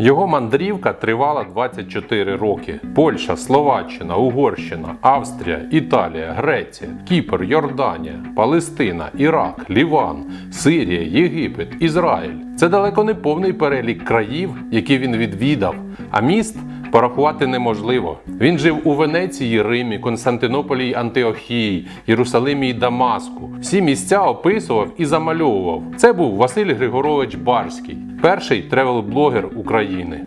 Його мандрівка тривала 24 роки. Польща, Словаччина, Угорщина, Австрія, Італія, Греція, Кіпр, Йорданія, Палестина, Ірак, Ліван, Сирія, Єгипет, Ізраїль. Це далеко не повний перелік країв, які він відвідав, а міст порахувати неможливо. Він жив у Венеції, Римі, Константинополі Антиохії, Єрусалимі й Дамаску. Всі місця описував і замальовував. Це був Василь Григорович Барський, перший тревел-блогер України.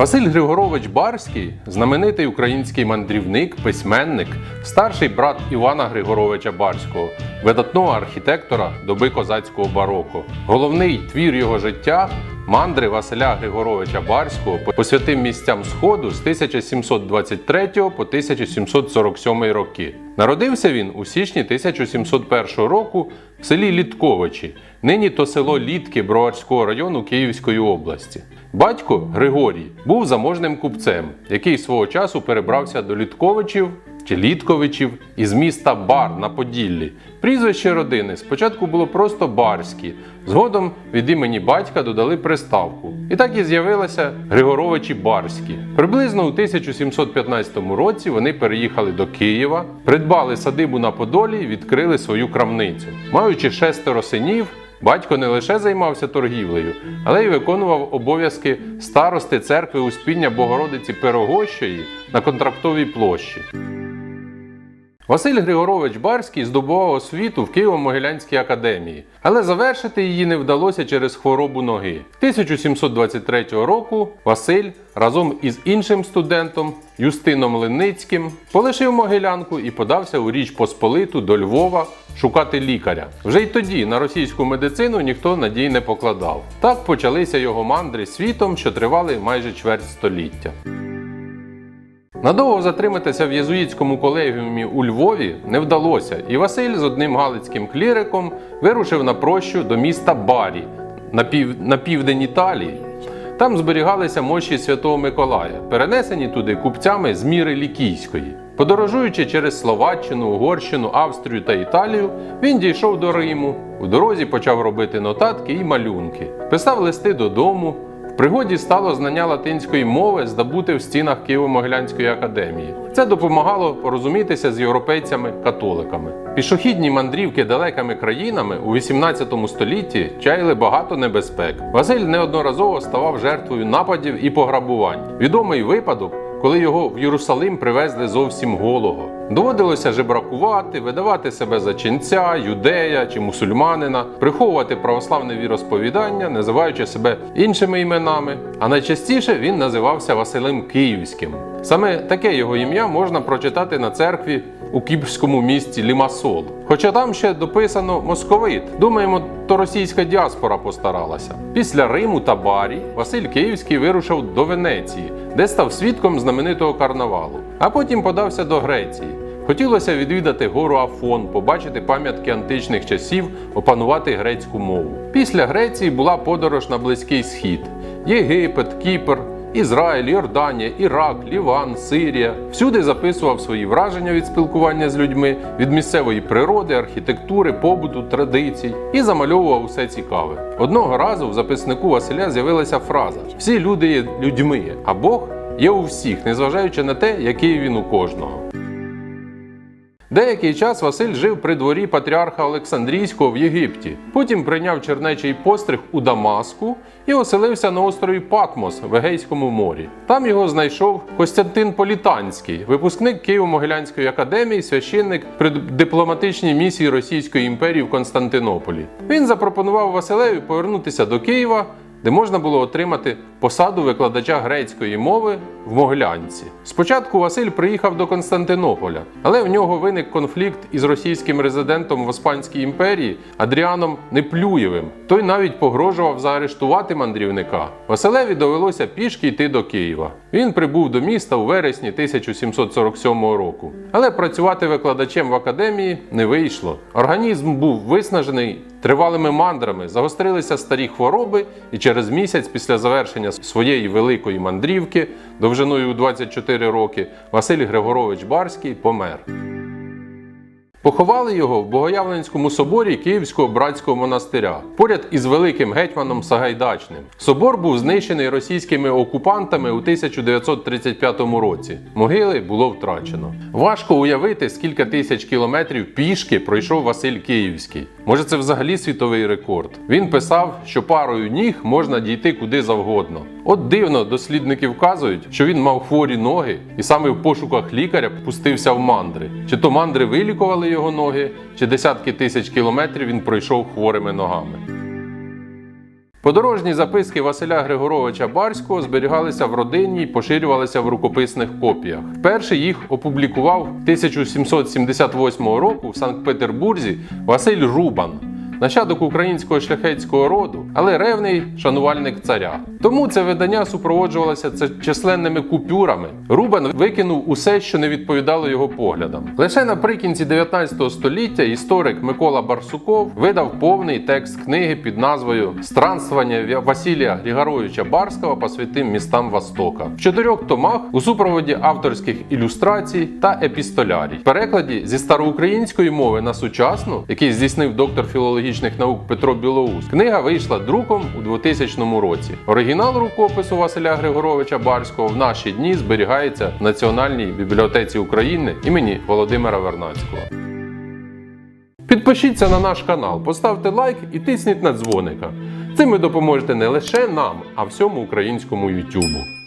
Василь Григорович Барський знаменитий український мандрівник, письменник, старший брат Івана Григоровича Барського, видатного архітектора доби козацького бароко. Головний твір його життя мандри Василя Григоровича Барського по святим місцям Сходу з 1723 по 1747 роки. Народився він у січні 1701 року в селі Літковичі, нині то село Літки Броварського району Київської області. Батько Григорій був заможним купцем, який свого часу перебрався до Літковичів чи Літковичів із міста Бар на Поділлі. Прізвище родини спочатку було просто Барські, згодом від імені батька додали приставку. І так і з'явилися Григоровичі Барські. Приблизно у 1715 році вони переїхали до Києва, придбали садибу на Подолі і відкрили свою крамницю. Маючи шестеро синів, Батько не лише займався торгівлею, але й виконував обов'язки старости церкви Успіння Богородиці Пирогощої на контрактовій площі. Василь Григорович Барський здобував освіту в Києво-Могилянській академії, але завершити її не вдалося через хворобу ноги. 1723 року Василь разом із іншим студентом Юстином Леницьким полишив Могилянку і подався у Річ Посполиту до Львова шукати лікаря. Вже й тоді на російську медицину ніхто надій не покладав. Так почалися його мандри світом, що тривали майже чверть століття. Надовго затриматися в єзуїтському колегіумі у Львові не вдалося, і Василь з одним галицьким кліриком вирушив на прощу до міста Барі на, пів... на південь Італії. Там зберігалися мощі Святого Миколая, перенесені туди купцями з міри Лікійської. Подорожуючи через Словаччину, Угорщину, Австрію та Італію, він дійшов до Риму. У дорозі почав робити нотатки і малюнки, писав листи додому. Пригоді стало знання латинської мови, здобути в стінах Києво-Могилянської академії. Це допомагало порозумітися з європейцями-католиками. Пішохідні мандрівки далекими країнами у 18 столітті чаяли багато небезпек. Василь неодноразово ставав жертвою нападів і пограбувань. Відомий випадок. Коли його в Єрусалим привезли зовсім голого, доводилося жебракувати, видавати себе за ченця, юдея чи мусульманина, приховувати православне віросповідання, називаючи себе іншими іменами. А найчастіше він називався Василем Київським. Саме таке його ім'я можна прочитати на церкві у кіпрському місті Лімасол. Хоча там ще дописано московит. Думаємо, то російська діаспора постаралася. Після Риму та Барі Василь Київський вирушив до Венеції, де став свідком знаменитого карнавалу, а потім подався до Греції. Хотілося відвідати гору Афон, побачити пам'ятки античних часів, опанувати грецьку мову. Після Греції була подорож на Близький Схід: Єгипет, Кіпр. Ізраїль, Йорданія, Ірак, Ліван, Сирія всюди записував свої враження від спілкування з людьми, від місцевої природи, архітектури, побуту, традицій і замальовував усе цікаве. Одного разу в записнику Василя з'явилася фраза: всі люди є людьми, а Бог є у всіх, незважаючи на те, який він у кожного. Деякий час Василь жив при дворі патріарха Олександрійського в Єгипті. Потім прийняв чернечий постриг у Дамаску і оселився на острові Патмос в Егейському морі. Там його знайшов Костянтин Політанський, випускник Києво-Могилянської академії, священник при дипломатичній місії Російської імперії в Константинополі. Він запропонував Василеві повернутися до Києва де можна було отримати посаду викладача грецької мови в Могилянці. Спочатку Василь приїхав до Константинополя, але в нього виник конфлікт із російським резидентом в Оспанській імперії Адріаном Неплюєвим. Той навіть погрожував заарештувати мандрівника. Василеві довелося пішки йти до Києва. Він прибув до міста у вересні 1747 року. Але працювати викладачем в академії не вийшло. Організм був виснажений тривалими мандрами, загострилися старі хвороби, і через місяць після завершення своєї великої мандрівки, довжиною у 24 роки, Василь Григорович Барський помер. Поховали його в Богоявленському соборі Київського братського монастиря, поряд із великим гетьманом Сагайдачним. Собор був знищений російськими окупантами у 1935 році. Могили було втрачено. Важко уявити, скільки тисяч кілометрів пішки пройшов Василь Київський. Може, це взагалі світовий рекорд. Він писав, що парою ніг можна дійти куди завгодно. От дивно, дослідники вказують, що він мав хворі ноги і саме в пошуках лікаря пустився в мандри. Чи то мандри вилікували його ноги, чи десятки тисяч кілометрів він пройшов хворими ногами. Подорожні записки Василя Григоровича Барського зберігалися в родині і поширювалися в рукописних копіях. Перший їх опублікував 1778 року в Санкт-Петербурзі Василь Рубан. Нащадок українського шляхетського роду, але ревний шанувальник царя. Тому це видання супроводжувалося численними купюрами. Рубан викинув усе, що не відповідало його поглядам. Лише наприкінці 19 століття історик Микола Барсуков видав повний текст книги під назвою Странствування Василія Григоровича Барського по святим містам Востока в чотирьох томах у супроводі авторських ілюстрацій та епістолярій. В перекладі зі староукраїнської мови на сучасну, який здійснив доктор філологічних наук Петро Білоус, книга вийшла друком у 2000 році. Оригінал рукопису Василя Григоровича Барського в наші дні зберігається в Національній бібліотеці України імені Володимира Вернацького. Підпишіться на наш канал, поставте лайк і тисніть на дзвоника. Цим ви допоможете не лише нам, а всьому українському Ютубу.